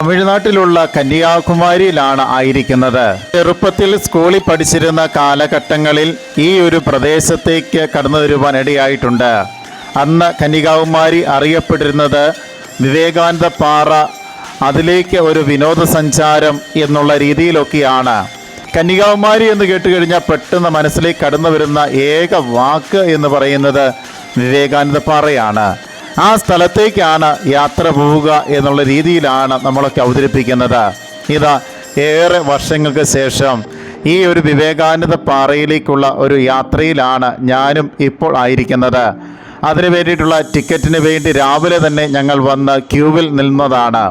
തമിഴ്നാട്ടിലുള്ള കന്യാകുമാരിയിലാണ് ആയിരിക്കുന്നത്. ചെറുപ്പത്തിൽ സ്കൂളിൽ പഠിച്ചിരുന്ന കാലഘട്ടങ്ങളിൽ ഈ ഒരു പ്രദേശത്തേക്ക് കടന്നു വരുവാൻ ഇടയായിട്ടുണ്ട്. അന്ന് കന്യാകുമാരി അറിയപ്പെട്ടിരുന്നത് വിവേകാനന്ദ പാറ അതിലേക്ക് ഒരു വിനോദസഞ്ചാരം എന്നുള്ള രീതിയിലൊക്കെയാണ്. കന്യാകുമാരി എന്ന് കേട്ടുകഴിഞ്ഞാൽ പെട്ടെന്ന് മനസ്സിലേക്ക് കടന്നു വരുന്ന ഏക വാക്ക് എന്ന് പറയുന്നത് വിവേകാനന്ദ പാറയാണ്. ആ സ്ഥലത്തേക്കാണ് യാത്ര പോവുക എന്നുള്ള രീതിയിലാണ് നമ്മളൊക്കെ അവതരിപ്പിക്കുന്നത്. ഇതാ ഏറെ വർഷങ്ങൾക്ക് ശേഷം ഈ ഒരു വിവേകാനന്ദ പാറയിലേക്കുള്ള ഒരു യാത്രയിലാണ് ഞാനും ഇപ്പോൾ ആയിരിക്കുന്നത്. അതിനു വേണ്ടിയിട്ടുള്ള ടിക്കറ്റിന് വേണ്ടി രാവിലെ തന്നെ ഞങ്ങൾ വന്ന് ക്യൂവിൽ നിന്നതാണ്.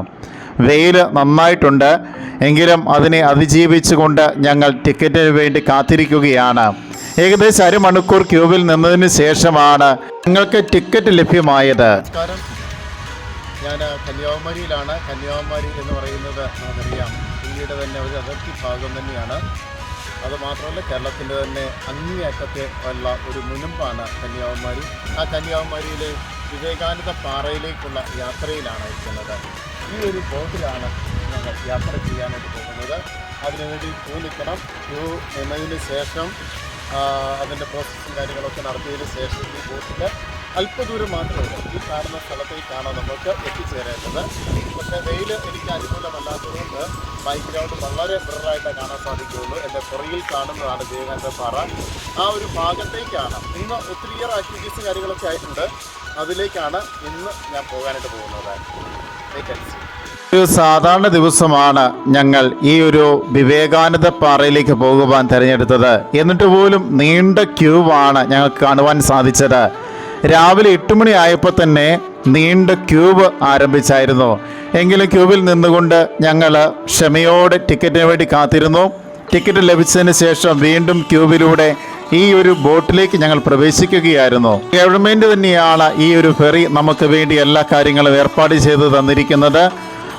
വെയിൽ നന്നായിട്ടുണ്ട്. എങ്കിലും അതിനെ അതിജീവിച്ചുകൊണ്ട് ഞങ്ങൾ ടിക്കറ്റിന് വേണ്ടി കാത്തിരിക്കുകയാണ്. ഏകദേശം അരമണിക്കൂർ ക്യൂവിൽ നിന്നതിന് ശേഷമാണ് നിങ്ങൾക്ക് ടിക്കറ്റ് ലഭ്യമായത്. ഞാൻ കന്യാകുമാരിയിലാണ്. കന്യാകുമാരി എന്ന് പറയുന്നത് നമുക്കറിയാം. ഇന്ത്യയുടെ തന്നെ ഒരു അതിർത്തി ഭാഗം തന്നെയാണ്. അത് മാത്രമല്ല കേരളത്തിന്റെ തന്നെ അങ്ങേയറ്റത്തെ ഉള്ള ഒരു മുനുമ്പാണ് കന്യാകുമാരി. ആ കന്യാകുമാരിയിലെ വിവേകാനന്ദ പാറയിലേക്കുള്ള യാത്രയിലാണ് ഇരിക്കുന്നത്. ഈ ഒരു ബോട്ടിലാണ് ഞങ്ങൾ യാത്ര ചെയ്യാനായിട്ട് പോകുന്നത്. അതിനുവേണ്ടി ക്യൂ നിൽക്കണം ക്യൂ നിന്നതിന് ശേഷം അതിന്റെ പ്രോസസ്സും കാര്യങ്ങളൊക്കെ നടത്തിയതിന് ശേഷം ഈ ബോട്ടിൽ അല്പദൂരം മാത്രമല്ല ഈ കാണുന്ന സ്ഥലത്തേക്കാണ് നമുക്ക് എത്തിച്ചേരേണ്ടത്. പക്ഷേ വെയിൽ എനിക്ക് അനുകൂലമല്ലാത്തതുകൊണ്ട് ബാക്ക്ഗ്രൗണ്ട് വളരെ ബ്രറായിട്ട് കാണാൻ സാധിക്കുകയുള്ളൂ. എന്റെ പുറകിൽ കാണുന്നതാണ് വിവേകാനന്ദ പാറ. ആ ഒരു ഭാഗത്തേക്കാണ്. ഇന്ന് ഒത്തിരിയേറെ ആക്ടിവിറ്റീസും കാര്യങ്ങളൊക്കെ ആയിട്ടുണ്ട്. അതിലേക്കാണ് ഇന്ന് ഞാൻ പോകാനായിട്ട് പോകുന്നത്. ഒരു സാധാരണ ദിവസമാണ് ഞങ്ങൾ ഈ ഒരു വിവേകാനന്ദ പാറയിലേക്ക് പോകുവാൻ തിരഞ്ഞെടുത്തത്. എന്നിട്ട് പോലും നീണ്ട ക്യൂവാണ് ഞങ്ങൾക്ക് കാണുവാൻ സാധിച്ചത്. രാവിലെ എട്ട് മണി ആയപ്പോൾ തന്നെ നീണ്ട ക്യൂബ് ആരംഭിച്ചായിരുന്നു. എങ്കിലും ക്യൂബിൽ നിന്നുകൊണ്ട് ഞങ്ങൾ ക്ഷമയോടെ ടിക്കറ്റിന് വേണ്ടി കാത്തിരുന്നു. ടിക്കറ്റ് ലഭിച്ചതിന് ശേഷം വീണ്ടും ക്യൂബിലൂടെ ഈ ഒരു ബോട്ടിലേക്ക് ഞങ്ങൾ പ്രവേശിക്കുകയായിരുന്നു. ഗവൺമെന്റ് തന്നെയാണ് ഈ ഒരു ഫെറി നമുക്ക് വേണ്ടി എല്ലാ കാര്യങ്ങളും ഏർപ്പാട് ചെയ്തു തന്നിരിക്കുന്നത്.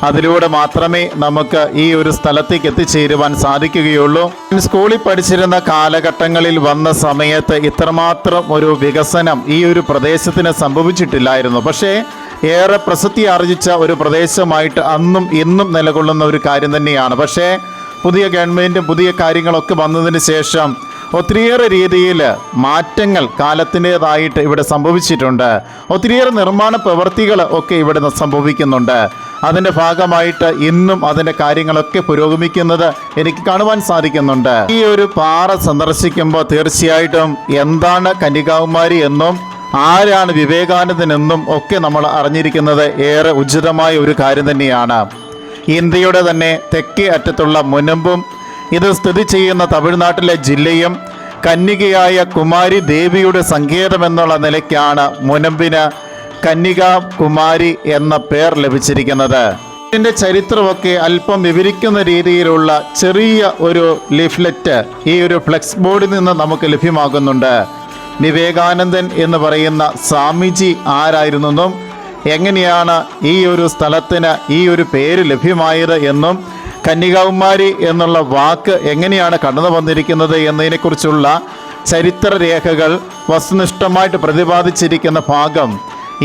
അതിലൂടെ മാത്രമേ നമുക്ക് ഈ ഒരു സ്ഥലത്തേക്ക് എത്തിച്ചേരുവാൻ സാധിക്കുകയുള്ളൂ. സ്കൂളിൽ പഠിച്ചിരുന്ന കാലഘട്ടങ്ങളിൽ വന്ന സമയത്ത് ഇത്രമാത്രം ഒരു വികസനം ഈ ഒരു പ്രദേശത്തിന് സംഭവിച്ചിട്ടില്ലായിരുന്നു. പക്ഷേ ഏറെ പ്രസിദ്ധി ആർജിച്ച ഒരു പ്രദേശമായിട്ട് അന്നും ഇന്നും നിലകൊള്ളുന്ന ഒരു കാര്യം തന്നെയാണ്. പക്ഷേ പുതിയ ഗവൺമെന്റും പുതിയ കാര്യങ്ങളൊക്കെ വന്നതിന് ശേഷം ഒത്തിരിയേറെ രീതിയിൽ മാറ്റങ്ങൾ കാലത്തിന്റെതായിട്ട് ഇവിടെ സംഭവിച്ചിട്ടുണ്ട്. ഒത്തിരിയേറെ നിർമ്മാണ പ്രവൃത്തികൾ ഒക്കെ ഇവിടെ സംഭവിക്കുന്നുണ്ട്. അതിന്റെ ഭാഗമായിട്ട് ഇന്നും അതിന്റെ കാര്യങ്ങളൊക്കെ പുരോഗമിക്കുന്നത് എനിക്ക് കാണുവാൻ സാധിക്കുന്നുണ്ട്. ഈ ഒരു പാറ സന്ദർശിക്കുമ്പോൾ തീർച്ചയായിട്ടും എന്താണ് കന്യകാകുമാരി എന്നും ആരാണ് വിവേകാനന്ദനെന്നും ഒക്കെ നമ്മൾ അറിഞ്ഞിരിക്കുന്നത് ഏറെ ഉചിതമായ ഒരു കാര്യം തന്നെയാണ്. ഇന്ത്യയുടെ തന്നെ തെക്കേ അറ്റത്തുള്ള മുനമ്പും ഇത് സ്ഥിതി ചെയ്യുന്ന തമിഴ്നാട്ടിലെ ജില്ലയും കന്യകയായ കുമാരി ദേവിയുടെ സങ്കേതം എന്നുള്ള നിലയ്ക്കാണ് മുനമ്പിന് കന്യക കുമാരി എന്ന പേർ ലഭിച്ചിരിക്കുന്നത്. ഇതിന്റെ ചരിത്രമൊക്കെ അല്പം വിവരിക്കുന്ന രീതിയിലുള്ള ചെറിയ ഒരു ലിഫ്ലെറ്റ് ഈ ഒരു ഫ്ലെക്സ് ബോർഡിൽ നിന്ന് നമുക്ക് ലഭ്യമാകുന്നുണ്ട്. വിവേകാനന്ദൻ എന്ന് പറയുന്ന സ്വാമിജി ആരായിരുന്നെന്നും എങ്ങനെയാണ് ഈ ഒരു സ്ഥലത്തിന് ഈ ഒരു പേര് ലഭ്യമായത് എന്നും കന്യകാകുമാരി എന്നുള്ള വാക്ക് എങ്ങനെയാണ് കടന്നു വന്നിരിക്കുന്നത് എന്നതിനെക്കുറിച്ചുള്ള ചരിത്ര രേഖകൾ വസ്തുനിഷ്ഠമായിട്ട് പ്രതിപാദിച്ചിരിക്കുന്ന ഭാഗം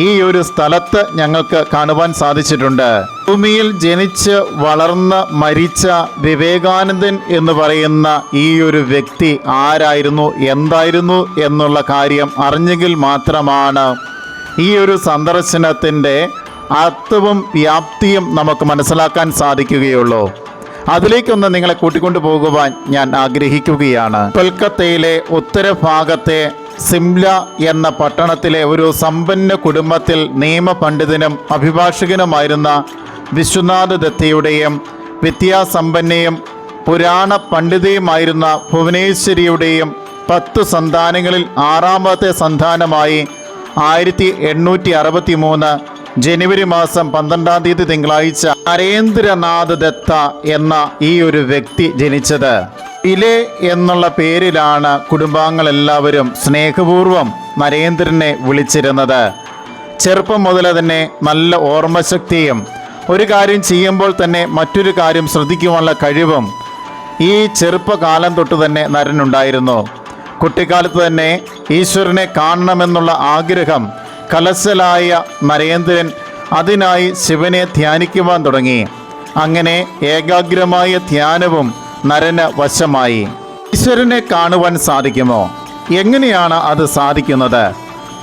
ഈ ഒരു സ്ഥലത്ത് ഞങ്ങൾക്ക് കാണുവാൻ സാധിച്ചിട്ടുണ്ട്. ഭൂമിയിൽ ജനിച്ച് വളർന്ന് മരിച്ച വിവേകാനന്ദൻ എന്ന് പറയുന്ന ഈ ഒരു വ്യക്തി ആരായിരുന്നു എന്തായിരുന്നു എന്നുള്ള കാര്യം അറിഞ്ഞെങ്കിൽ മാത്രമാണ് ഈ ഒരു സന്ദർശനത്തിന്റെ അർത്ഥവും വ്യാപ്തിയും നമുക്ക് മനസ്സിലാക്കാൻ സാധിക്കുകയുള്ളൂ. അതിലേക്കൊന്ന് നിങ്ങളെ കൂട്ടിക്കൊണ്ടു പോകുവാൻ ഞാൻ ആഗ്രഹിക്കുകയാണ്. കൊൽക്കത്തയിലെ ഉത്തരഭാഗത്തെ സിംല എന്ന പട്ടണത്തിലെ ഒരു സമ്പന്ന കുടുംബത്തിൽ നിയമപണ്ഡിതനും അഭിഭാഷകനുമായിരുന്ന വിശ്വനാഥ് ദത്തയുടെയും വിദ്യാസമ്പന്നയും പുരാണ പണ്ഡിതയുമായിരുന്ന ഭുവനേശ്വരിയുടെയും പത്തു സന്താനങ്ങളിൽ ആറാമത്തെ സന്താനമായി ആയിരത്തി എണ്ണൂറ്റി അറുപത്തി മൂന്ന് ജനുവരി മാസം പന്ത്രണ്ടാം തീയതി തിങ്കളാഴ്ച നരേന്ദ്രനാഥ് ദത്ത എന്ന ഈ ഒരു വ്യക്തി ജനിച്ചത്. ഇലെ എന്നുള്ള പേരിലാണ് കുടുംബാംഗങ്ങളെല്ലാവരും സ്നേഹപൂർവം നരേന്ദ്രനെ വിളിച്ചിരുന്നത്. ചെറുപ്പം മുതൽ തന്നെ നല്ല ഓർമ്മശക്തിയും ഒരു കാര്യം ചെയ്യുമ്പോൾ തന്നെ മറ്റൊരു കാര്യം ശ്രദ്ധിക്കുവാനുള്ള കഴിവും ഈ ചെറുപ്പകാലം തൊട്ട് തന്നെ നരനുണ്ടായിരുന്നു. കുട്ടിക്കാലത്ത് തന്നെ ഈശ്വരനെ കാണണമെന്നുള്ള ആഗ്രഹം കലശലായ നരേന്ദ്രൻ അതിനായി ശിവനെ ധ്യാനിക്കുവാൻ തുടങ്ങി. അങ്ങനെ ഏകാഗ്രമായ ധ്യാനവും നരന് വശമായി ഈശ്വരനെ കാണുവാൻ സാധിക്കുമോ? എങ്ങനെയാണ് അത് സാധിക്കുന്നത്?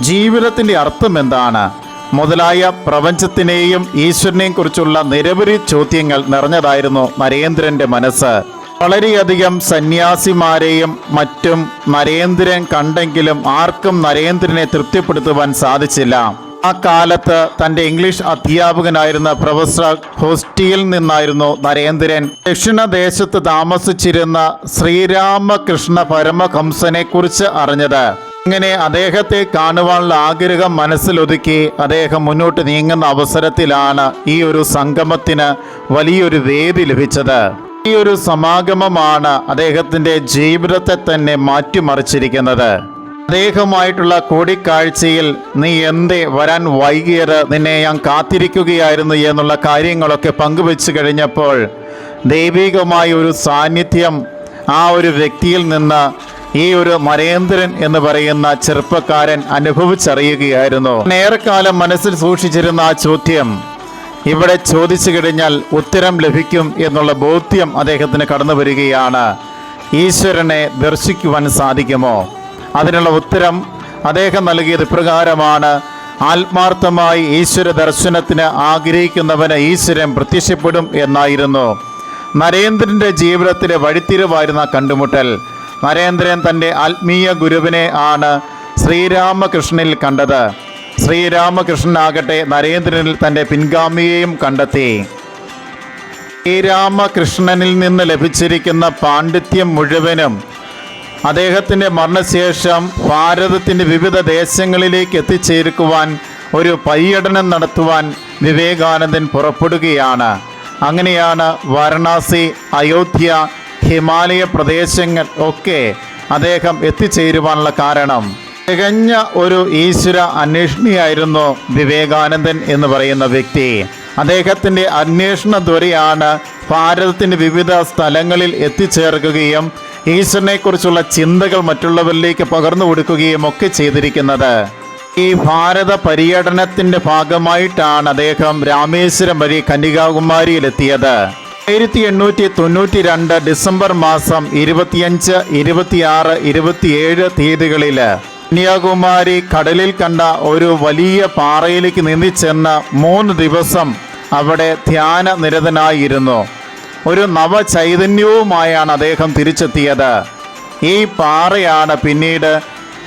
ജീവിതത്തിന്റെ അർത്ഥം എന്താണ്? മുതലായ പ്രപഞ്ചത്തിനെയും ഈശ്വരനെയും കുറിച്ചുള്ള നിരവധി ചോദ്യങ്ങൾ നിറഞ്ഞതായിരുന്നു നരേന്ദ്രന്റെ മനസ്സ്. വളരെയധികം സന്യാസിമാരെയും മറ്റും നരേന്ദ്രൻ കണ്ടെങ്കിലും ആർക്കും നരേന്ദ്രനെ തൃപ്തിപ്പെടുത്തുവാൻ സാധിച്ചില്ല. ആ കാലത്ത് തന്റെ ഇംഗ്ലീഷ് അധ്യാപകനായിരുന്ന പ്രൊഫസർ ഹോസ്റ്റിയിൽ നിന്നായിരുന്നു നരേന്ദ്രൻ. ദക്ഷിണദേശത്ത് താമസിച്ചിരുന്ന ശ്രീരാമകൃഷ്ണ പരമഹംസനെ കുറിച്ച് അറിഞ്ഞത്. ഇങ്ങനെ അദ്ദേഹത്തെ കാണുവാനുള്ള ആഗ്രഹം മനസ്സിലൊതുക്കി അദ്ദേഹം മുന്നോട്ട് നീങ്ങുന്ന അവസരത്തിലാണ് ഈ ഒരു സംഗമത്തിന് വലിയൊരു വേദി ലഭിച്ചത്. ഈ ഒരു സമാഗമമാണ് അദ്ദേഹത്തിന്റെ ജീവിതത്തെ തന്നെ മാറ്റിമറിച്ചിരിക്കുന്നത്. അദ്ദേഹമായിട്ടുള്ള കൂടിക്കാഴ്ചയിൽ നീ എന്തേ വരാൻ വൈകിയത്? നിന്നെ ഞാൻ കാത്തിരിക്കുകയായിരുന്നു എന്നുള്ള കാര്യങ്ങളൊക്കെ പങ്കുവെച്ചു കഴിഞ്ഞപ്പോൾ ദൈവികമായ ഒരു സാന്നിധ്യം ആ ഒരു വ്യക്തിയിൽ നിന്ന് ഈ ഒരു നരേന്ദ്രൻ എന്ന് പറയുന്ന ചെറുപ്പക്കാരൻ അനുഭവിച്ചറിയുകയായിരുന്നു. നേരെക്കാലം മനസ്സിൽ സൂക്ഷിച്ചിരുന്ന ആ ചോദ്യം ഇവിടെ ചോദിച്ചു കഴിഞ്ഞാൽ ഉത്തരം ലഭിക്കും എന്നുള്ള ബോധ്യം അദ്ദേഹത്തിന് കടന്നു വരികയാണ്. ഈശ്വരനെ ദർശിക്കുവാൻ സാധിക്കുമോ? അതിനുള്ള ഉത്തരം അദ്ദേഹം നൽകിയത് ഇപ്രകാരമാണ് ആത്മാർത്ഥമായി ഈശ്വര ദർശനത്തിന് ആഗ്രഹിക്കുന്നവന് ഈശ്വരൻ പ്രത്യക്ഷപ്പെടും എന്നായിരുന്നു. നരേന്ദ്രന്റെ ജീവിതത്തിലെ വഴിത്തിരിവായിരുന്ന കണ്ടുമുട്ടൽ. നരേന്ദ്രൻ തന്റെ ആത്മീയ ഗുരുവിനെ ആണ് ശ്രീരാമകൃഷ്ണനിൽ കണ്ടത്. ശ്രീരാമകൃഷ്ണനാകട്ടെ നരേന്ദ്രനിൽ തന്റെ പിൻഗാമിയെയും കണ്ടെത്തി. ശ്രീരാമകൃഷ്ണനിൽ നിന്ന് ലഭിച്ചിരിക്കുന്ന പാണ്ഡിത്യം മുഴുവനും അദ്ദേഹത്തിന്റെ മരണശേഷം ഭാരതത്തിന്റെ വിവിധ ദേശങ്ങളിലേക്ക് എത്തിച്ചേർക്കുവാൻ ഒരു പര്യടനം നടത്തുവാൻ വിവേകാനന്ദൻ പുറപ്പെടുകയാണ്. അങ്ങനെയാണ് വാരണാസി അയോധ്യ ഹിമാലയ പ്രദേശങ്ങൾ ഒക്കെ അദ്ദേഹം എത്തിച്ചേരുവാനുള്ള കാരണം. തികഞ്ഞ ഒരു ഈശ്വര അന്വേഷണിയായിരുന്നു വിവേകാനന്ദൻ എന്ന് പറയുന്ന വ്യക്തി. അദ്ദേഹത്തിന്റെ അന്വേഷണ ധ്വരിയാണ് ഭാരതത്തിന്റെ വിവിധ സ്ഥലങ്ങളിൽ എത്തിച്ചേർക്കുകയും ഈശ്വരനെക്കുറിച്ചുള്ള ചിന്തകൾ മറ്റുള്ളവരിലേക്ക് പകർന്നു കൊടുക്കുകയും ഒക്കെ ചെയ്തിരിക്കുന്നത്. ഈ ഭാരത പര്യടനത്തിന്റെ ഭാഗമായിട്ടാണ് അദ്ദേഹം രാമേശ്വരം വഴി കന്യകാകുമാരിയിലെത്തിയത്. ആയിരത്തി എണ്ണൂറ്റി തൊണ്ണൂറ്റി രണ്ട് ഡിസംബർ മാസം ഇരുപത്തിയഞ്ച് ഇരുപത്തിയാറ് ഇരുപത്തിയേഴ് തീയതികളിൽ കന്യാകുമാരി കടലിൽ കണ്ട ഒരു വലിയ പാറയിലേക്ക് നീന്തി ചെന്ന് മൂന്ന് ദിവസം അവിടെ ധ്യാന നിരതനായിരുന്നു. ഒരു നവചൈതന്യവുമായാണ് അദ്ദേഹം തിരിച്ചെത്തിയത്. ഈ പാറയാണ് പിന്നീട്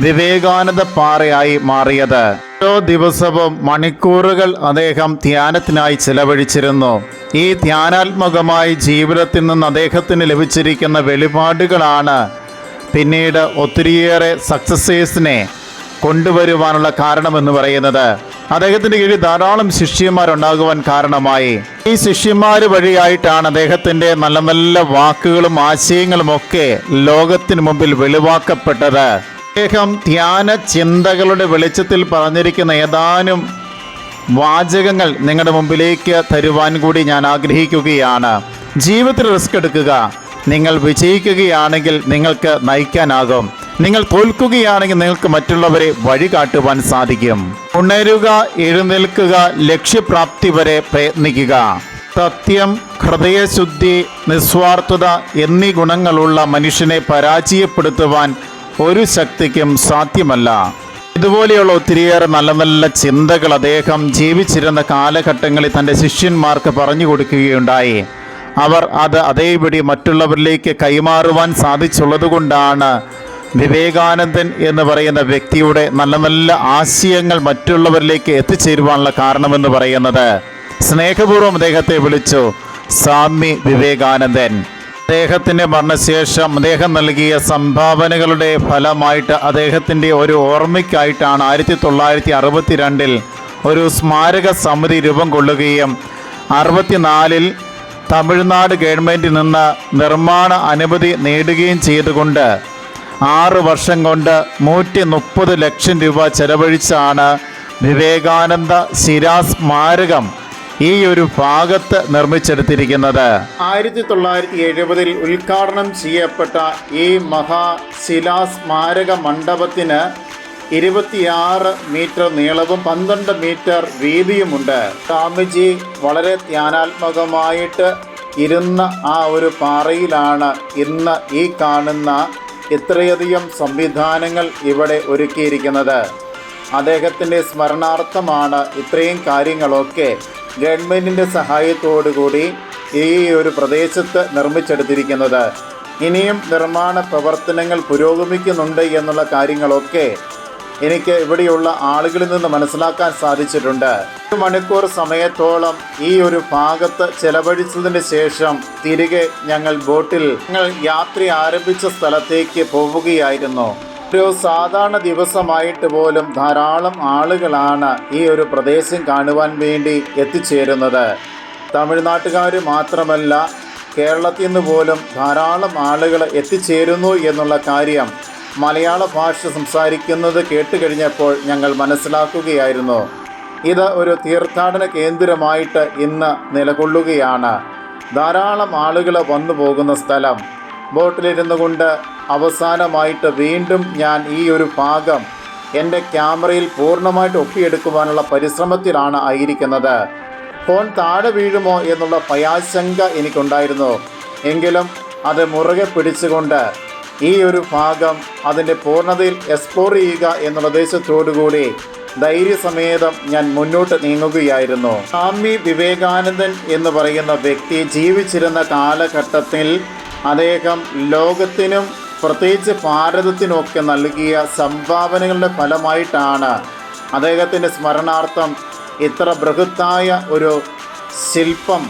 വിവേകാനന്ദ പാറയായി മാറിയത്. ഓരോ ദിവസവും മണിക്കൂറുകൾ അദ്ദേഹം ധ്യാനത്തിനായി ചിലവഴിച്ചിരുന്നു. ഈ ധ്യാനാത്മകമായി ജീവിതത്തിൽ നിന്ന് അദ്ദേഹത്തിന് ലഭിച്ചിരിക്കുന്ന വെളിപാടുകളാണ് പിന്നീട് ഒത്തിരിയേറെ സക്സസേഴ്സിനെ കൊണ്ടുവരുവാനുള്ള കാരണമെന്ന് പറയുന്നത് അദ്ദേഹത്തിന്റെ കീഴിൽ ധാരാളം ശിഷ്യന്മാരുണ്ടാകുവാൻ കാരണമായി. ഈ ശിഷ്യന്മാർ വഴിയായിട്ടാണ് അദ്ദേഹത്തിന്റെ നല്ല നല്ല വാക്കുകളും ആശയങ്ങളും ഒക്കെ ലോകത്തിന് മുമ്പിൽ വെളിവാക്കപ്പെട്ടത്. അദ്ദേഹം ധ്യാന ചിന്തകളുടെ വെളിച്ചത്തിൽ പറഞ്ഞിരിക്കുന്ന ഏതാനും വാചകങ്ങൾ നിങ്ങളുടെ മുമ്പിലേക്ക് തരുവാൻ കൂടി ഞാൻ ആഗ്രഹിക്കുകയാണ്. ജീവിതത്തിൽ റിസ്ക് എടുക്കുക. നിങ്ങൾ വിജയിക്കുകയാണെങ്കിൽ നിങ്ങൾക്ക് നയിക്കാനാകും. നിങ്ങൾ തോൽക്കുകയാണെങ്കിൽ നിങ്ങൾക്ക് മറ്റുള്ളവരെ വഴി കാട്ടുവാൻ സാധിക്കും. ഉണരുക എഴുന്നേൽക്കുക ലക്ഷ്യപ്രാപ്തി വരെ പ്രയത്നിക്കുക. സത്യം ഹൃദയശുദ്ധി നിസ്വാർത്ഥത എന്നീ ഗുണങ്ങളുള്ള മനുഷ്യനെ പരാജയപ്പെടുത്തുവാൻ ഒരു ശക്തിക്കും സാധ്യമല്ല. ഇതുപോലെയുള്ള ഒത്തിരിയേറെ നല്ല നല്ല ചിന്തകൾ അദ്ദേഹം ജീവിച്ചിരുന്ന കാലഘട്ടങ്ങളിൽ തന്റെ ശിഷ്യന്മാർക്ക് പറഞ്ഞു കൊടുക്കുകയുണ്ടായി. അവർ അത് അതേപടി മറ്റുള്ളവരിലേക്ക് കൈമാറുവാൻ സാധിച്ചുള്ളതുകൊണ്ടാണ് വിവേകാനന്ദൻ എന്ന് പറയുന്ന വ്യക്തിയുടെ നല്ല നല്ല ആശയങ്ങൾ മറ്റുള്ളവരിലേക്ക് എത്തിച്ചേരുവാനുള്ള കാരണമെന്ന് പറയുന്നത്. സ്നേഹപൂർവം അദ്ദേഹത്തെ വിളിച്ചു സ്വാമി വിവേകാനന്ദൻ. അദ്ദേഹത്തിന്റെ മരണശേഷം അദ്ദേഹം നൽകിയ സംഭാവനകളുടെ ഫലമായിട്ട് അദ്ദേഹത്തിന്റെ ഒരു ഓർമ്മയ്ക്കായിട്ടാണ് ആയിരത്തി തൊള്ളായിരത്തി അറുപത്തി രണ്ടിൽ ഒരു സ്മാരക സമിതി രൂപം കൊള്ളുകയും അറുപത്തിനാലിൽ തമിഴ്നാട് ഗവൺമെന്റിൽ നിന്ന് നിർമ്മാണ അനുമതി നേടുകയും ചെയ്തുകൊണ്ട് ആറ് വർഷം കൊണ്ട് നൂറ്റി മുപ്പത് ലക്ഷം രൂപ ചെലവഴിച്ചാണ് വിവേകാനന്ദ ശിരാ സ്മാരകം ഈ ഒരു ഭാഗത്ത് നിർമ്മിച്ചെടുത്തിരിക്കുന്നത്. ആയിരത്തി തൊള്ളായിരത്തി എഴുപതിൽ ഉദ്ഘാടനം ചെയ്യപ്പെട്ട ഈ മഹാശിലാ സ്മാരക മണ്ഡപത്തിന് ഇരുപത്തിയാറ് മീറ്റർ നീളവും പന്ത്രണ്ട് മീറ്റർ വീതിയുമുണ്ട്. സ്വാമിജി വളരെ ധ്യാനാത്മകമായിട്ട് ഇരുന്ന ആ ഒരു പാറയിലാണ് ഇന്ന് ഈ കാണുന്ന ഇത്രയധികം സംവിധാനങ്ങൾ ഇവിടെ ഒരുക്കിയിരിക്കുന്നത്. അദ്ദേഹത്തിന്റെ സ്മരണാർത്ഥമാണ് ഇത്രയും കാര്യങ്ങളൊക്കെ ഗവൺമെന്റിന്റെ സഹായത്തോടുകൂടി ഈ ഒരു പ്രദേശത്ത് നിർമ്മിച്ചെടുത്തിരിക്കുന്നത്. ഇനിയും നിർമ്മാണ പ്രവർത്തനങ്ങൾ പുരോഗമിക്കുന്നുണ്ട് എന്നുള്ള കാര്യങ്ങളൊക്കെ എനിക്ക് ഇവിടെയുള്ള ആളുകളിൽ നിന്ന് മനസ്സിലാക്കാൻ സാധിച്ചിട്ടുണ്ട്. ഒരു മണിക്കൂർ സമയത്തോളം ഈ ഒരു ഭാഗത്ത് ചെലവഴിച്ചതിന് ശേഷം തിരികെ ഞങ്ങൾ ബോട്ടിൽ ഞങ്ങൾ യാത്ര ആരംഭിച്ച സ്ഥലത്തേക്ക് പോവുകയായിരുന്നു. ഒരു സാധാരണ ദിവസമായിട്ട് പോലും ധാരാളം ആളുകളാണ് ഈ ഒരു പ്രദേശം കാണുവാൻ വേണ്ടി എത്തിച്ചേരുന്നത്. തമിഴ്നാട്ടുകാർ മാത്രമല്ല കേരളത്തിൽ നിന്ന് പോലും ധാരാളം ആളുകൾ എത്തിച്ചേരുന്നു എന്നുള്ള കാര്യം മലയാള ഭാഷ സംസാരിക്കുന്നത് കേട്ടുകഴിഞ്ഞപ്പോൾ ഞങ്ങൾ മനസ്സിലാക്കുകയായിരുന്നു. ഇത് ഒരു തീർത്ഥാടന കേന്ദ്രമായിട്ട് ഇന്ന് നിലകൊള്ളുകയാണ്. ധാരാളം ആളുകൾ വന്നു പോകുന്ന സ്ഥലം. ബോട്ടിലിരുന്നു കൊണ്ട് അവസാനമായിട്ട് വീണ്ടും ഞാൻ ഈ ഒരു ഭാഗം എന്റെ ക്യാമറയിൽ പൂർണമായിട്ട് ഒപ്പിയെടുക്കുവാനുള്ള പരിശ്രമത്തിലാണ് ആയിരിക്കുന്നത്. ഫോൺ താഴെ വീഴുമോ എന്നുള്ള ഭയാശങ്ക എനിക്കുണ്ടായിരുന്നു. എങ്കിലും അത് മുറുകെ പിടിച്ചുകൊണ്ട് ഈ ഒരു ഭാഗം അതിന്റെ പൂർണതയിൽ എക്സ്പ്ലോർ ചെയ്യുക എന്നുള്ള ഉദ്ദേശത്തോടുകൂടി ധൈര്യസമേതം ഞാൻ മുന്നോട്ട് നീങ്ങുകയായിരുന്നു. സ്വാമി വിവേകാനന്ദൻ എന്ന് പറയുന്ന വ്യക്തി ജീവിച്ചിരുന്ന കാലഘട്ടത്തിൽ അദ്ദേഹം ലോകത്തിനും പ്രത്യേകിച്ച് ഭാരതത്തിനുമൊക്കെ നൽകിയ സംഭാവനകളുടെ ഫലമായിട്ടാണ് അദ്ദേഹത്തിന്റെ സ്മരണാർത്ഥം ഇത്ര ബൃഹത്തായ ഒരു ശില്പം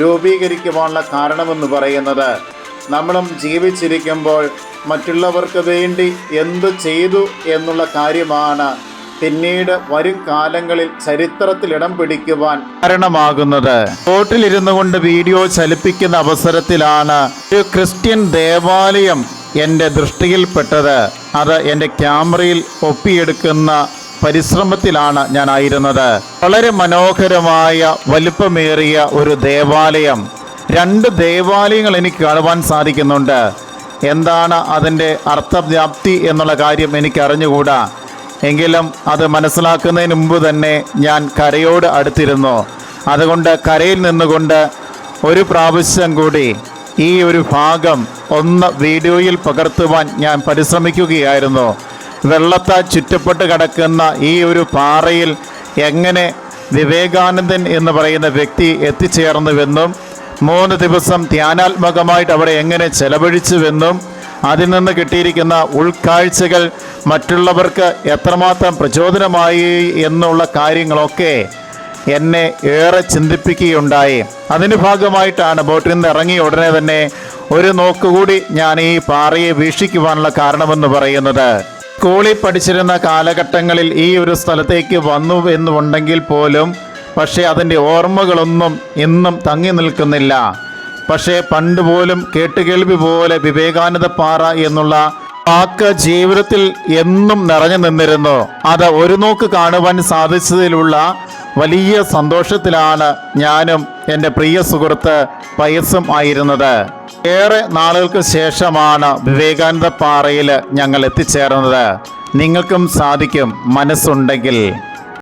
രൂപീകരിക്കുവാനുള്ള കാരണമെന്ന് പറയുന്നത്. നമ്മളും ജീവിച്ചിരിക്കുമ്പോൾ മറ്റുള്ളവർക്ക് വേണ്ടി എന്തു ചെയ്തു എന്നുള്ള കാര്യമാണ് പിന്നീട് വരും കാലങ്ങളിൽ ചരിത്രത്തിൽ ഇടം പിടിക്കുവാൻ കാരണമാകുന്നത്. ഹോട്ടലിരുന്നു കൊണ്ട് വീഡിയോ ചലിപ്പിക്കുന്ന അവസരത്തിലാണ് ഒരു ക്രിസ്ത്യൻ ദേവാലയം എന്റെ ദൃഷ്ടിയിൽപ്പെട്ടത്. അത് എന്റെ ക്യാമറയിൽ ഒപ്പിയെടുക്കുന്ന പരിശ്രമത്തിലാണ് ഞാനായിരുന്നത് വളരെ മനോഹരമായ വലുപ്പമേറിയ ഒരു ദേവാലയം. രണ്ട് ദേവാലയങ്ങൾ എനിക്ക് കാണുവാൻ സാധിക്കുന്നുണ്ട്. എന്താണ് അതിന്റെ അർത്ഥവ്യാപ്തി എന്നുള്ള കാര്യം എനിക്ക് അറിഞ്ഞുകൂടാ. എങ്കിലും അത് മനസ്സിലാക്കുന്നതിന് മുമ്പ് തന്നെ ഞാൻ കരയോട് അടുത്തിരുന്നു. അതുകൊണ്ട് കരയിൽ നിന്നുകൊണ്ട് ഒരു പ്രാവശ്യം കൂടി ഈ ഒരു ഭാഗം ഒന്ന് വീഡിയോയിൽ പകർത്തുവാൻ ഞാൻ പരിശ്രമിക്കുകയായിരുന്നു. വെള്ളത്താൽ ചുറ്റപ്പെട്ട് കിടക്കുന്ന ഈ ഒരു പാറയിൽ എങ്ങനെ വിവേകാനന്ദൻ എന്ന് പറയുന്ന വ്യക്തി എത്തിച്ചേർന്നുവെന്നും മൂന്ന് ദിവസം ധ്യാനാത്മകമായിട്ട് അവിടെ എങ്ങനെ ചെലവഴിച്ചുവെന്നും അതിൽ നിന്ന് കിട്ടിയിരിക്കുന്ന ഉൾക്കാഴ്ചകൾ മറ്റുള്ളവർക്ക് എത്രമാത്രം പ്രചോദനമായി എന്നുള്ള കാര്യങ്ങളൊക്കെ എന്നെ ഏറെ ചിന്തിപ്പിക്കുകയുണ്ടായി. അതിന് ഭാഗമായിട്ടാണ് ബോട്ടിൽ നിന്ന് ഇറങ്ങിയ ഉടനെ തന്നെ ഒരു നോക്കുകൂടി ഞാൻ ഈ പാറയെ വീക്ഷിക്കുവാനുള്ള കാരണമെന്ന് പറയുന്നത്. സ്കൂളിൽ പഠിച്ചിരുന്ന കാലഘട്ടങ്ങളിൽ ഈ ഒരു സ്ഥലത്തേക്ക് വന്നു എന്നുണ്ടെങ്കിൽ പോലും പക്ഷേ അതിന്റെ ഓർമ്മകളൊന്നും ഇന്നും തങ്ങി നിൽക്കുന്നില്ല. പക്ഷേ പണ്ട് പോലും കേട്ടുകേൾവി പോലെ വിവേകാനന്ദ പാറ എന്നുള്ള വാക്ക് ജീവിതത്തിൽ എന്നും നിറഞ്ഞു നിന്നിരുന്നു. അത് ഒരു നോക്ക് കാണുവാൻ സാധിച്ചതിലുള്ള വലിയ സന്തോഷത്തിലാണ് ഞാനും എന്റെ പ്രിയ സുഹൃത്ത് പയസും ആയിരുന്നത്. ഏറെ നാളുകൾക്ക് ശേഷമാണ് വിവേകാനന്ദ പാറയിൽ ഞങ്ങൾ എത്തിച്ചേർന്നത്. നിങ്ങൾക്കും സാധിക്കും മനസ്സുണ്ടെങ്കിൽ.